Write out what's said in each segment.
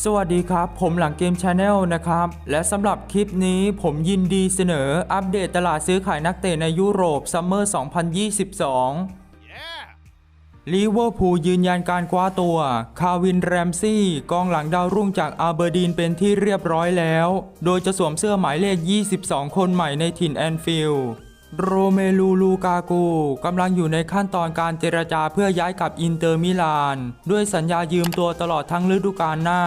สวัสดีครับ ผมหลังเกมชาแนลนะครับ และสำหรับคลิปนี้ผมยินดีเสนออัปเดตตลาดซื้อขายนักเตะในยุโรปซัมเมอร์ 2022ลิเวอร์พูลยืนยันการคว้าตัว คาวินแรมซี่ กองหลังดาวรุ่งจากอาเบอร์ดีนเป็นที่เรียบร้อยแล้ว โดยจะสวมเสื้อหมายเลข 22 คนใหม่ในถิ่นแอนฟิลด์ โรเมลูลูกากูกำลังอยู่ในขั้นตอนการเจรจาเพื่อย้ายกับอินเตอร์มิลาน ด้วยสัญญายืมตัวตลอดทั้งฤดูกาลหน้า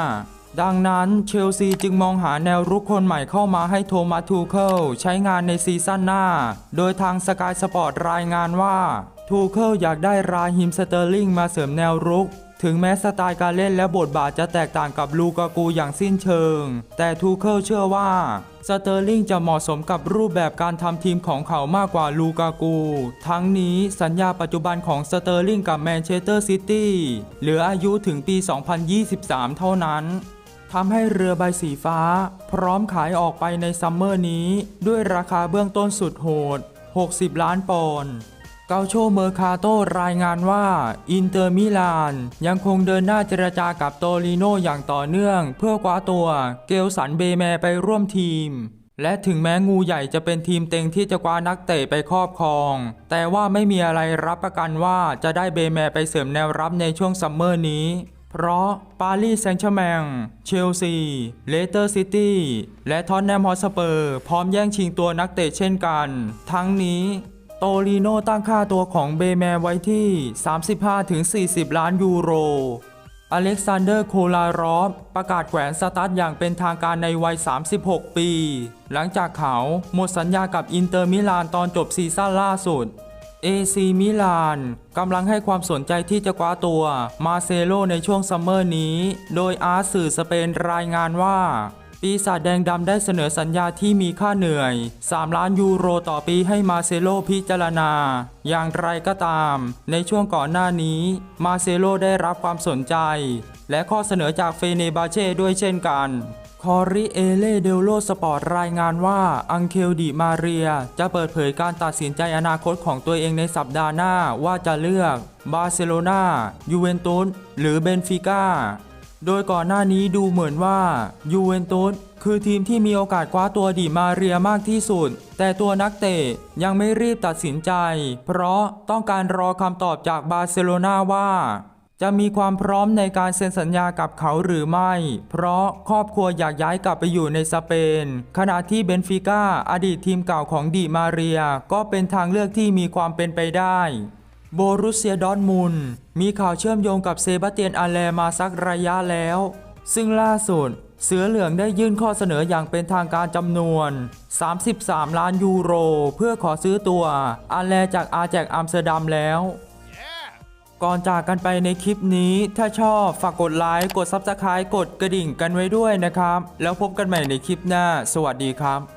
ดังนั้นเชลซีจึงมองหาแนวรุกคนใหม่เข้ามาให้โทมัสทูเคิลใช้งานในซีซั่นหน้า โดยทางสกายสปอร์ตรายงานว่า ทูเคิลอยากได้ราฮิมสเตอร์ลิงมาเสริมแนวรุก ถึงแม้สไตล์การเล่นและบทบาทจะแตกต่างกับลูกากูอย่างสิ้นเชิง แต่ทูเคิลเชื่อว่าสเตอร์ลิงจะเหมาะสมกับรูปแบบการทำทีมของเขามากกว่าลูกากู ทั้งนี้สัญญาปัจจุบันของสเตอร์ลิงกับแมนเชสเตอร์ซิตี้เหลืออายุถึงปี 2023 เท่านั้นทำให้เรือใบสีฟ้า พร้อมขายออกไปในซัมเมอร์นี้ ด้วยราคาเบื้องต้นสุดโหด 60 ล้านปอนด์ เกาโชเมอร์คาโตรายงานว่า อินเตอร์มิลานยังคงเดินหน้าเจรจากับโตลิโนอย่างต่อเนื่อง เพื่อคว้าตัวเกลสันเบแมไปร่วมทีม และถึงแม้งูใหญ่จะเป็นทีมเต็งที่จะคว้านักเตะไปครอบครอง แต่ว่าไม่มีอะไรรับประกันว่าจะได้เบแมไปเสริมแนวรับในช่วงซัมเมอร์นี้ เพราะปารีสแซงต์แชร์แมงเชลซี เลสเตอร์ซิตี้ และท็อตแนมฮอสเปอร์ พร้อมแย่งชิงตัวนักเตะเช่นกัน ทั้งนี้ โตลีโนตั้งค่าตัวของเบแมไว้ที่ 35-40 ล้านยูโร อเล็กซานเดอร์โคลารอฟประกาศแขวนสตาร์ทอย่างเป็นทางการในวัย 36 ปี หลังจากเขาหมดสัญญากับอินเตอร์มิลานตอนจบซีซั่นล่าสุด AC มิลานกำลังให้ความสนใจที่จะคว้าตัวมาเซโลในช่วงซัมเมอร์นี้ โดยอาร์สื่อสเปนรายงานว่า ปีศาจแดงดำได้เสนอสัญญาที่มีค่าเหนื่อย 3 ล้านยูโรต่อปีให้มาเซโลพิจารณา อย่างไรก็ตาม ในช่วงก่อนหน้านี้ มาเซโลได้รับความสนใจ และข้อเสนอจากเฟเนบาเช่ด้วยเช่นกันคอริเอเลเดลโลสปอร์ตรายงานว่าอังเคลดิมาเรีย จะเปิดเผยการตัดสินใจอนาคตของตัวเองในสัปดาห์หน้าว่าจะเลือกบาร์เซโลนายูเวนตุสหรือเบนฟิก้า โดยก่อนหน้านี้ดูเหมือนว่ายูเวนตุสคือทีมที่มีโอกาสคว้าตัวดิมาเรียมากที่สุด แต่ตัวนักเตะยังไม่รีบตัดสินใจ เพราะต้องการรอคำตอบจากบาร์เซโลนาว่าจะมีความพร้อมในการเซ็นสัญญากับเขาหรือไม่ เพราะครอบครัวอยากย้ายกลับไปอยู่ในสเปน ขณะที่เบนฟิก้าอดีตทีมเก่าของดิมาเรีย ก็เป็นทางเลือกที่มีความเป็นไปได้ โบรุสเซียดอร์ทมุนด์มีข่าวเชื่อมโยงกับเซบาสเตียนอาแลมาสักระยะแล้ว ซึ่งล่าสุด เสือเหลืองได้ยื่นข้อเสนออย่างเป็นทางการจำนวน 33 ล้านยูโร เพื่อขอซื้อตัวอาแลจากอาแจกอัมสเตอร์ดัมแล้วก่อนจากกันไปในคลิปนี้ ถ้าชอบฝากกดไลค์ กด Subscribe กดกระดิ่งกันไว้ด้วยนะครับ แล้วพบกันใหม่ในคลิปหน้า สวัสดีครับ